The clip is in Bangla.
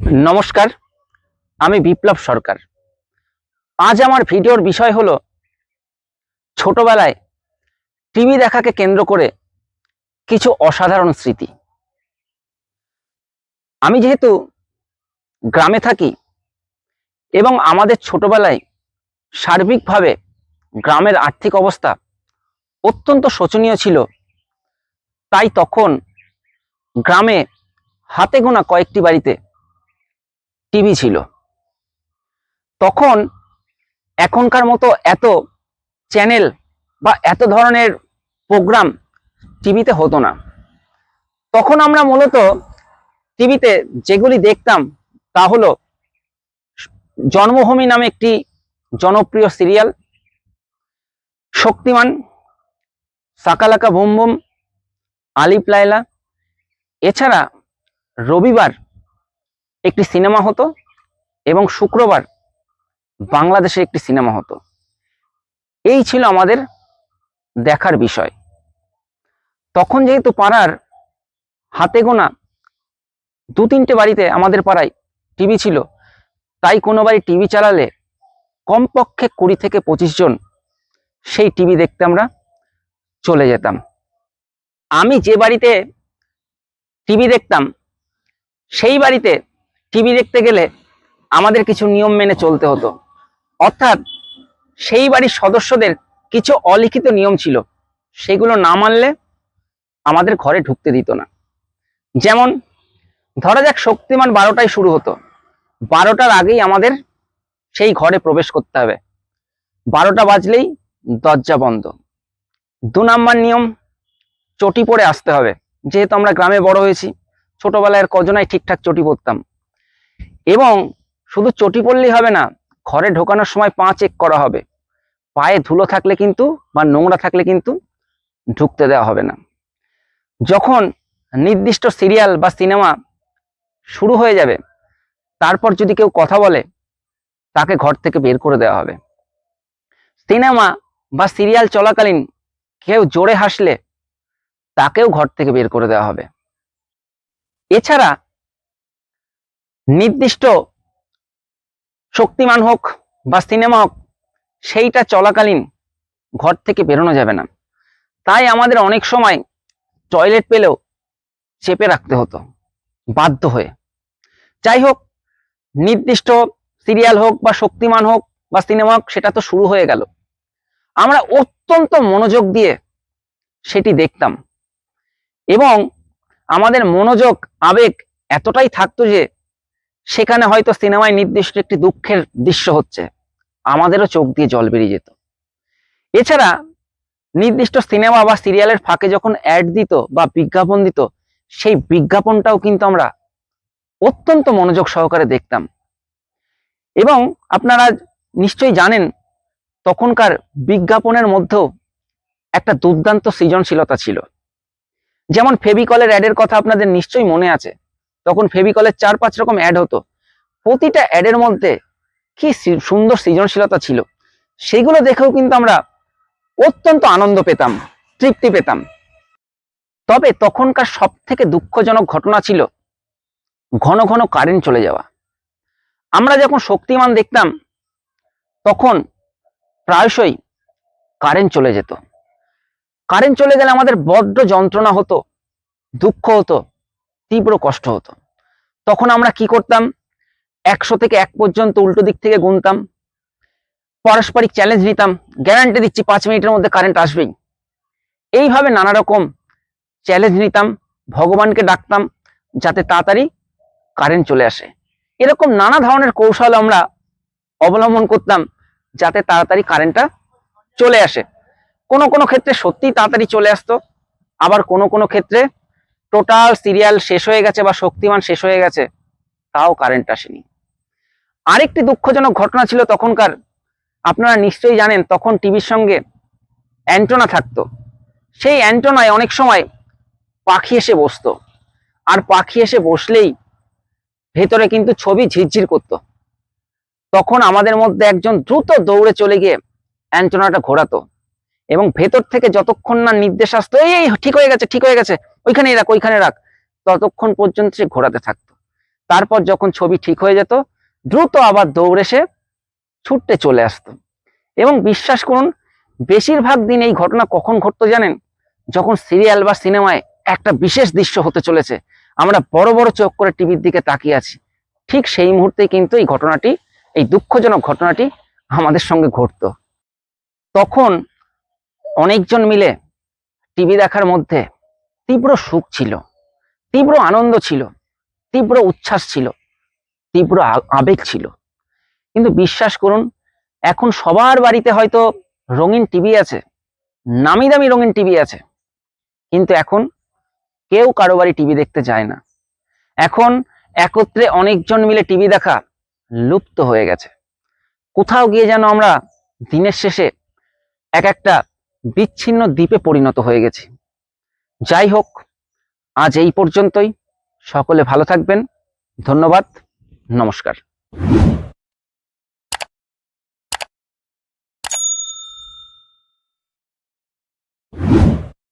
নমস্কার, আমি বিপ্লব সরকার। আজ আমার ভিডিওর বিষয় হলো, ছোটবেলায় টিভি দেখাকে কেন্দ্র করে কিছু অসাধারণ স্মৃতি। আমি যেহেতু গ্রামে থাকি এবং আমাদের ছোটবেলায় সার্বিকভাবে গ্রামের আর্থিক অবস্থা অত্যন্ত শোচনীয় ছিল, তাই তখন গ্রামে হাতে গোনা কয়েকটি বাড়িতে টিভি ছিল। তখন এখনকার মতো এত চ্যানেল বা এত ধরনের প্রোগ্রাম টিভিতে হতো না। তখন আমরা মূলত টিভিতে যেগুলি দেখতাম তা হলো জন্মভূমি নামে একটি জনপ্রিয় serial, Shaktimaan, Shaka Laka boom boom Alif Laila. এছাড়া রবিবার একটি সিনেমা হতো এবং শুক্রবার বাংলাদেশে একটি সিনেমা হতো। এই ছিল আমাদের দেখার বিষয়। তখন যেহেতু পাড়ার হাতে গোনা দু তিনটে বাড়িতে আমাদের পাড়ায় টিভি ছিল, তাই কোনো বাড়ি টিভি চালালে কমপক্ষে কুড়ি থেকে পঁচিশ জন সেই টিভি দেখতে আমরা চলে যেতাম। আমি যে বাড়িতে টিভি দেখতাম, সেই বাড়িতে টিভি দেখতে গেলে আমাদের কিছু নিয়ম মেনে চলতে হতো। অর্থাৎ সেই বাড়ির সদস্যদের কিছু অলিখিত নিয়ম ছিল। সেগুলো না মানলে আমাদের ঘরে ঢুকতে দিত না। যেমন, ধরা যাক শক্তিমান বারোটায় শুরু হতো। বারোটার আগেই আমাদের সেই ঘরে প্রবেশ করতে হবে। বারোটা বাজলেই দরজা বন্ধ। দু নম্বর নিয়ম, চটি পরে আসতে হবে। যেহেতু আমরা গ্রামে বড় হয়েছি, ছোটবেলায় আর কজনাই ঠিকঠাক চটি পরতাম। এবং শুধু চটি পড়লেই হবে না, ঘরে ঢোকানোর সময় পা চেক করা হবে। পায়ে ধুলো থাকলে কিন্তু বা নোংরা থাকলে কিন্তু ঢুকতে দেওয়া হবে না। যখন নির্দিষ্ট সিরিয়াল বা সিনেমা শুরু হয়ে যাবে, তারপর যদি কেউ কথা বলে, তাকে ঘর থেকে বের করে দেওয়া হবে। সিনেমা বা সিরিয়াল চলাকালীন কেউ জোরে হাসলে, তাকেও ঘর থেকে বের করে দেওয়া হবে। এছাড়া নির্দিষ্ট শক্তিমান হোক বা সিনেমা হোক, সেইটা চলাকালীন ঘর থেকে বেরোনো যাবে না। তাই আমাদের অনেক সময় টয়লেট পেলেও চেপে রাখতে হতো, বাধ্য হয়ে। যাই হোক, নির্দিষ্ট সিরিয়াল হোক বা শক্তিমান হোক বা সিনেমা হোক, সেটা তো শুরু হয়ে গেল। আমরা অত্যন্ত মনোযোগ দিয়ে সেটি দেখতাম। এবং আমাদের মনোযোগ, আবেগ এতটাই থাকতো যে সেখানে হয়তো সিনেমায় নির্দিষ্ট একটি দুঃখের দৃশ্য হচ্ছে। আমাদেরও চোখ দিয়ে জল বেরিয়ে যেত। এছাড়া নির্দিষ্ট সিনেমা বা সিরিয়ালের ফাঁকে যখন অ্যাড দিত বা বিজ্ঞাপন দিত, সেই বিজ্ঞাপনটাও কিন্তু আমরা অত্যন্ত মনোযোগ সহকারে দেখতাম। এবং আপনারা নিশ্চয়ই জানেন, তখনকার বিজ্ঞাপনের মধ্যেও একটা দুর্দান্ত সৃজনশীলতা ছিল। যেমন ফেভিকলের অ্যাডের কথা আপনাদের নিশ্চয়ই মনে আছে। তখন ফেভিকলের চার পাঁচ রকম অ্যাড হতো। প্রতিটা অ্যাডের মধ্যে কি সুন্দর সৃজনশীলতা ছিল। সেগুলো দেখেও কিন্তু আমরা অত্যন্ত আনন্দ পেতাম, তৃপ্তি পেতাম। তবে তখনকার সব থেকে দুঃখজনক ঘটনা ছিল ঘন ঘন কারেন্ট চলে যাওয়া। আমরা যখন শক্তিমান দেখতাম, তখন প্রায়শই কারেন্ট চলে যেত। কারেন্ট চলে গেলে আমাদের বড্ড যন্ত্রণা হতো, দুঃখ হতো তীব্র কষ্ট হতো। তখন আমরা কি করতাম? একশো থেকে এক পর্যন্ত উল্টো দিক থেকে গুনতাম। পারস্পরিক চ্যালেঞ্জ নিতাম। গ্যারান্টি দিচ্ছি পাঁচ মিনিটের মধ্যে কারেন্ট আসবেই। এইভাবে নানা রকম চ্যালেঞ্জ নিতাম। ভগবানকে ডাকতাম যাতে তাড়াতাড়ি কারেন্ট চলে আসে। এরকম নানা ধরনের কৌশল আমরা অবলম্বন করতাম যাতে তাড়াতাড়ি কারেন্টটা চলে আসে। কোনো কোনো ক্ষেত্রে সত্যিই তাড়াতাড়ি চলে আসতো। আবার কোনো কোনো ক্ষেত্রে টোটাল সিরিয়াল শেষ হয়ে গেছে বা শক্তিমান শেষ হয়ে গেছে, তাও কারেন্ট আসেনি। আরেকটি দুঃখজনক ঘটনা ছিল তখনকার, আপনারা নিশ্চয়ই জানেন, তখন টিভির সঙ্গে অ্যান্টোনা থাকতো। সেই অ্যান্টোনায় অনেক সময় পাখি এসে বসতো। আর পাখি এসে বসলেই ভেতরে কিন্তু ছবি ঝিরঝির করতো। তখন আমাদের মধ্যে একজন দ্রুত দৌড়ে চলে গিয়ে অ্যান্টোনাটা ঘোরাতো। এবং ভেতর থেকে যতক্ষণ না নির্দেশ আসতো এই, ঠিক হয়ে গেছে, ঠিক হয়ে গেছে। ওইখানেই রাখ, ওইখানে রাখ। ততক্ষণ পর্যন্ত সে ঘোরাতে থাকতো। তারপর যখন ছবি ঠিক হয়ে যেত, দ্রুত আবার দৌড়ে সে ছুটতে চলে আসতো। এবং বিশ্বাস করুন, বেশিরভাগ দিন এই ঘটনা কখন ঘটতো জানেন? যখন সিরিয়াল বা সিনেমায় একটা বিশেষ দৃশ্য হতে চলেছে, আমরা বড় বড় চোখ করে টিভির দিকে তাকিয়ে আছি। ঠিক সেই মুহূর্তে কিন্তু এই ঘটনাটি, এই দুঃখজনক ঘটনাটি আমাদের সঙ্গে ঘটতো। তখন অনেকজন মিলে টিভি দেখার মধ্যে তীব্র সুখ ছিল, তীব্র আনন্দ ছিল, তীব্র উচ্ছ্বাস ছিল, তীব্র আবেগ ছিল। কিন্তু বিশ্বাস করুন, এখন সবার বাড়িতে হয়তো রঙিন টিভি আছে, নামি দামি রঙিন টিভি আছে, কিন্তু এখন কেউ কারও বাড়ি টিভি দেখতে যায় না। এখন একত্রে অনেকজন মিলে টিভি দেখা লুপ্ত হয়ে গেছে। কোথাও গিয়ে যেন আমরা দিনের শেষে এক একটা বিচ্ছিন্ন দ্বীপে পরিণত হয়ে গেছি। যাই হোক আজ এই পর্যন্তই। সকলে ভালো থাকবেন। ধন্যবাদ। নমস্কার।